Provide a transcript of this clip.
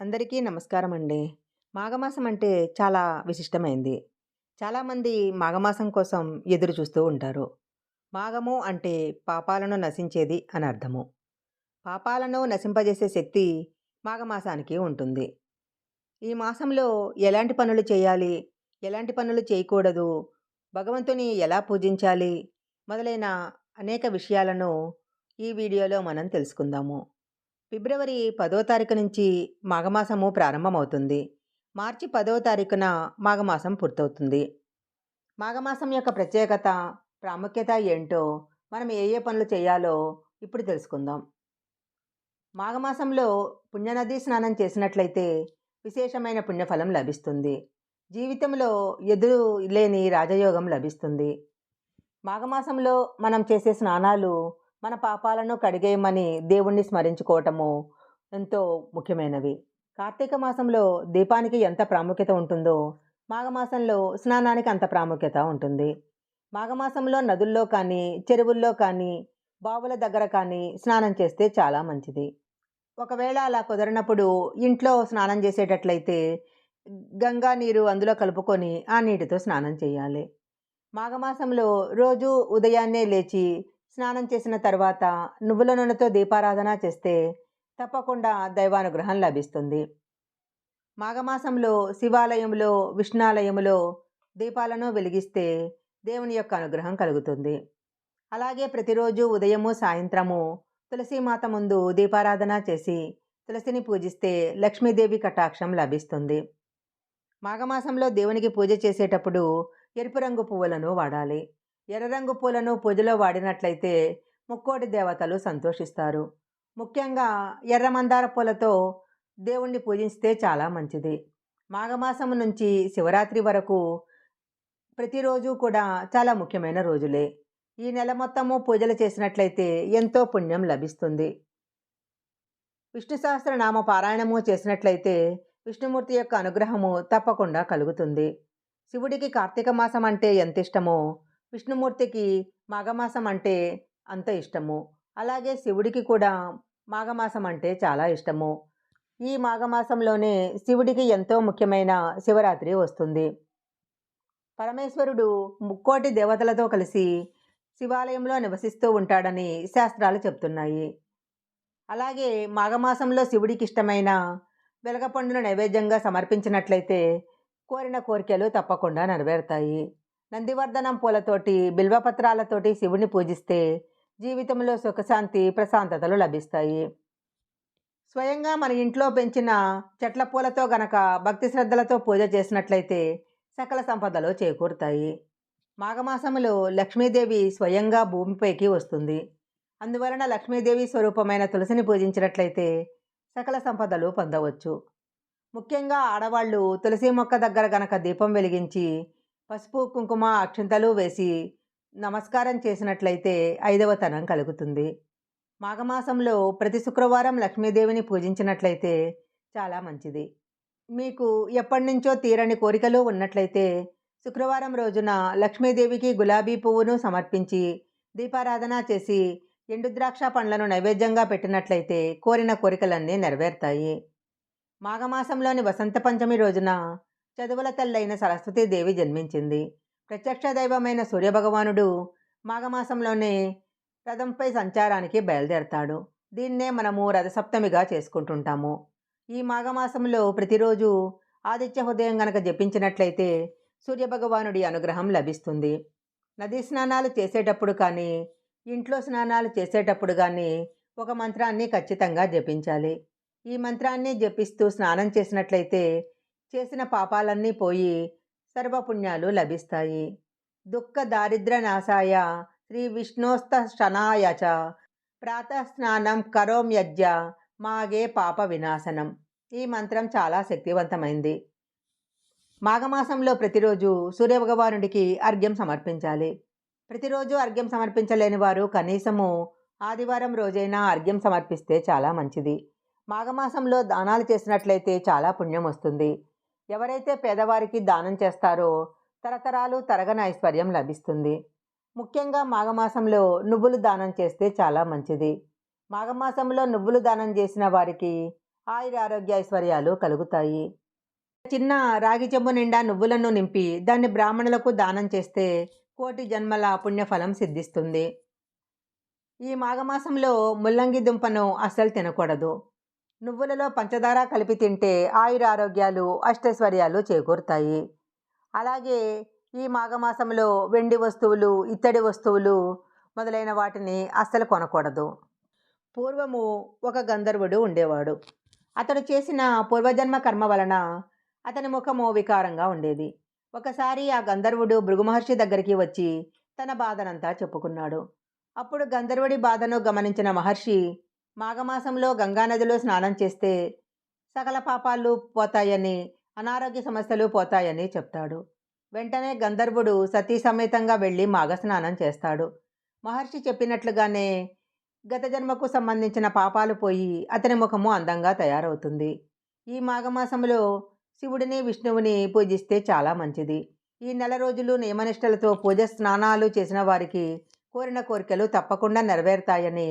అందరికీ నమస్కారం అండి. మాఘమాసం అంటే చాలా విశిష్టమైంది. చాలామంది మాఘమాసం కోసం ఎదురు చూస్తూ ఉంటారు. మాఘము అంటే పాపాలను నశించేది అని అర్థము. పాపాలను నశింపజేసే శక్తి మాఘమాసానికి ఉంటుంది. ఈ మాసంలో ఎలాంటి పనులు చేయాలి? ఎలాంటి పనులు చేయకూడదు? భగవంతుని ఎలా పూజించాలి? మొదలైన అనేక విషయాలను ఈ వీడియోలో మనం తెలుసుకుందాము. ఫిబ్రవరి పదో తారీఖు నుంచి మాఘమాసము ప్రారంభమవుతుంది. మార్చి పదవ తారీఖున మాఘమాసం పూర్తవుతుంది. మాఘమాసం యొక్క ప్రత్యేకత, ప్రాముఖ్యత ఏంటో, మనం ఏ ఏ పనులు చేయాలో ఇప్పుడు తెలుసుకుందాం. మాఘమాసంలో పుణ్యనదీ స్నానం చేసినట్లయితే విశేషమైన పుణ్యఫలం లభిస్తుంది. జీవితంలో ఎదురు లేని రాజయోగం లభిస్తుంది. మాఘమాసంలో మనం చేసే స్నానాలు మన పాపాలను కడిగేయమని దేవుణ్ణి స్మరించుకోవటము ఎంతో ముఖ్యమైనవి. కార్తీక మాసంలో దీపానికి ఎంత ప్రాముఖ్యత ఉంటుందో మాఘమాసంలో స్నానానికి అంత ప్రాముఖ్యత ఉంటుంది. మాఘమాసంలో నదుల్లో కానీ, చెరువుల్లో కానీ, బావుల దగ్గర కానీ స్నానం చేస్తే చాలా మంచిది. ఒకవేళ అలా కుదరనప్పుడు ఇంట్లో స్నానం చేసేటట్లయితే గంగా నీరు అందులో కలుపుకొని ఆ నీటితో స్నానం చేయాలి. మాఘమాసంలో రోజు ఉదయాన్నే లేచి స్నానం చేసిన తర్వాత నువ్వుల నూనెతో దీపారాధన చేస్తే తప్పకుండా దైవానుగ్రహం లభిస్తుంది. మాఘమాసంలో శివాలయంలో, విష్ణాలయంలో దీపాలను వెలిగిస్తే దేవుని యొక్క అనుగ్రహం కలుగుతుంది. అలాగే ప్రతిరోజు ఉదయము, సాయంత్రము తులసీమాత ముందు దీపారాధన చేసి తులసిని పూజిస్తే లక్ష్మీదేవి కటాక్షం లభిస్తుంది. మాఘమాసంలో దేవునికి పూజ చేసేటప్పుడు ఎరుపు రంగు పువ్వులను వాడాలి. ఎర్ర రంగు పూలను పూజలో వాడినట్లయితే ముక్కోటి దేవతలు సంతోషిస్తారు. ముఖ్యంగా ఎర్ర మందార పూలతో దేవుణ్ణి పూజిస్తే చాలా మంచిది. మాఘమాసం నుంచి శివరాత్రి వరకు ప్రతిరోజు కూడా చాలా ముఖ్యమైన రోజులే. ఈ నెల మొత్తము పూజలు చేసినట్లయితే ఎంతో పుణ్యం లభిస్తుంది. విష్ణు సహస్రనామ పారాయణము చేసినట్లయితే విష్ణుమూర్తి యొక్క అనుగ్రహము తప్పకుండా కలుగుతుంది. శివుడికి కార్తీక మాసం అంటే ఎంత ఇష్టమో విష్ణుమూర్తికి మాఘమాసం అంటే అంత ఇష్టము. అలాగే శివుడికి కూడా మాఘమాసం అంటే చాలా ఇష్టము. ఈ మాఘమాసంలోనే శివుడికి ఎంతో ముఖ్యమైన శివరాత్రి వస్తుంది. పరమేశ్వరుడు ముక్కోటి దేవతలతో కలిసి శివాలయంలో నివసిస్తూ ఉంటాడని శాస్త్రాలు చెప్తున్నాయి. అలాగే మాఘమాసంలో శివుడికి ఇష్టమైన వెలగపండును నైవేద్యంగా సమర్పించినట్లయితే కోరిన కోరికలు తప్పకుండా నెరవేరుతాయి. నందివర్ధనం పూలతోటి, బిల్వపత్రాలతోటి శివుని పూజిస్తే జీవితంలో సుఖశాంతి, ప్రశాంతతలు లభిస్తాయి. స్వయంగా మన ఇంట్లో పెంచిన చెట్ల పూలతో గనక భక్తి శ్రద్ధలతో పూజ చేసినట్లయితే సకల సంపదలు చేకూరుతాయి. మాఘమాసములో లక్ష్మీదేవి స్వయంగా భూమిపైకి వస్తుంది. అందువలన లక్ష్మీదేవి స్వరూపమైన తులసిని పూజించినట్లయితే సకల సంపదలు పొందవచ్చు. ముఖ్యంగా ఆడవాళ్ళు తులసి మొక్క దగ్గర గనక దీపం వెలిగించి పసుపు, కుంకుమ, అక్షింతలు వేసి నమస్కారం చేసినట్లయితే ఐదవ తనం కలుగుతుంది. మాఘమాసంలో ప్రతి శుక్రవారం లక్ష్మీదేవిని పూజించినట్లయితే చాలా మంచిది. మీకు ఎప్పటినుంచో తీరని కోరికలు ఉన్నట్లయితే శుక్రవారం రోజున లక్ష్మీదేవికి గులాబీ పువ్వును సమర్పించి దీపారాధన చేసి ఎండు ద్రాక్ష పండ్లను నైవేద్యంగా పెట్టినట్లయితే కోరిన కోరికలన్నీ నెరవేరుతాయి. మాఘమాసంలోని వసంత పంచమి రోజున చదువుల తల్లైన సరస్వతీదేవి జన్మించింది. ప్రత్యక్ష దైవమైన సూర్యభగవానుడు మాఘమాసంలోనే రథంపై సంచారానికి బయలుదేరతాడు. దీన్నే మనము రథసప్తమిగా చేసుకుంటుంటాము. ఈ మాఘమాసంలో ప్రతిరోజు ఆదిత్య హృదయం గనక జపించినట్లయితే సూర్యభగవానుడి అనుగ్రహం లభిస్తుంది. నదీ స్నానాలు చేసేటప్పుడు కానీ, ఇంట్లో స్నానాలు చేసేటప్పుడు కానీ ఒక మంత్రాన్ని ఖచ్చితంగా జపించాలి. ఈ మంత్రాన్ని జపిస్తూ స్నానం చేసినట్లయితే చేసిన పాపాలన్నీ పోయి సర్వపుణ్యాలు లభిస్తాయి. దుఃఖ దారిద్ర నాశాయ శ్రీ విష్ణోత్స్త శనాయచ ప్రాత స్నానం కరోమ్యజ్య మాగే పాప వినాశనం. ఈ మంత్రం చాలా శక్తివంతమైంది. మాఘమాసంలో ప్రతిరోజు సూర్యభగవానుడికి అర్ఘ్యం సమర్పించాలి. ప్రతిరోజు అర్ఘ్యం సమర్పించలేని వారు కనీసము ఆదివారం రోజైనా అర్ఘ్యం సమర్పిస్తే చాలా మంచిది. మాఘమాసంలో దానాలు చేసినట్లయితే చాలా పుణ్యం వస్తుంది. ఎవరైతే పేదవారికి దానం చేస్తారో తరతరాలు తరగని ఐశ్వర్యం లభిస్తుంది. ముఖ్యంగా మాఘమాసంలో నువ్వులు దానం చేస్తే చాలా మంచిది. మాఘమాసంలో నువ్వులు దానం చేసిన వారికి ఆయుర ఆరోగ్య ఐశ్వర్యాలు కలుగుతాయి చిన్న రాగి చెంబు నిండా నువ్వులను నింపి దాన్ని బ్రాహ్మణులకు దానం చేస్తే కోటి జన్మల పుణ్యఫలం సిద్ధిస్తుంది ఈ మాఘమాసంలో ముల్లంగి దుంపను అస్సలు తినకూడదు నువ్వులలో పంచదార కలిపి తింటే ఆయుర ఆరోగ్యాలు అష్టైశ్వర్యాలు చేకూరుతాయి. అలాగే ఈ మాఘమాసంలో వెండి వస్తువులు ఇత్తడి వస్తువులు మొదలైన వాటిని అస్సలు కొనకూడదు. పూర్వము ఒక గంధర్వుడు ఉండేవాడు. అతడు చేసిన పూర్వజన్మ కర్మ వలన అతని ముఖము వికారంగా ఉండేది. ఒకసారి ఆ గంధర్వుడు భృగు మహర్షి దగ్గరికి వచ్చి తన బాధనంతా చెప్పుకున్నాడు. అప్పుడు గంధర్వుడి బాధను గమనించిన మహర్షి మాఘమాసంలో గంగానదిలో స్నానం చేస్తే సకల పాపాలు పోతాయని అనారోగ్య సమస్యలు పోతాయని చెప్తాడు. వెంటనే గంధర్వుడు సతీ సమేతంగా వెళ్ళి మాఘస్నానం చేస్తాడు. మహర్షి చెప్పినట్లుగానే గత జన్మకు సంబంధించిన పాపాలు పోయి అతని ముఖము అందంగా తయారవుతుంది. ఈ మాఘమాసంలో శివుడిని విష్ణువుని పూజిస్తే చాలా మంచిది. ఈ నెల రోజులు నియమనిష్టలతో పూజ స్నానాలు చేసిన వారికి కోరిన కోరికలు తప్పకుండా నెరవేరుతాయని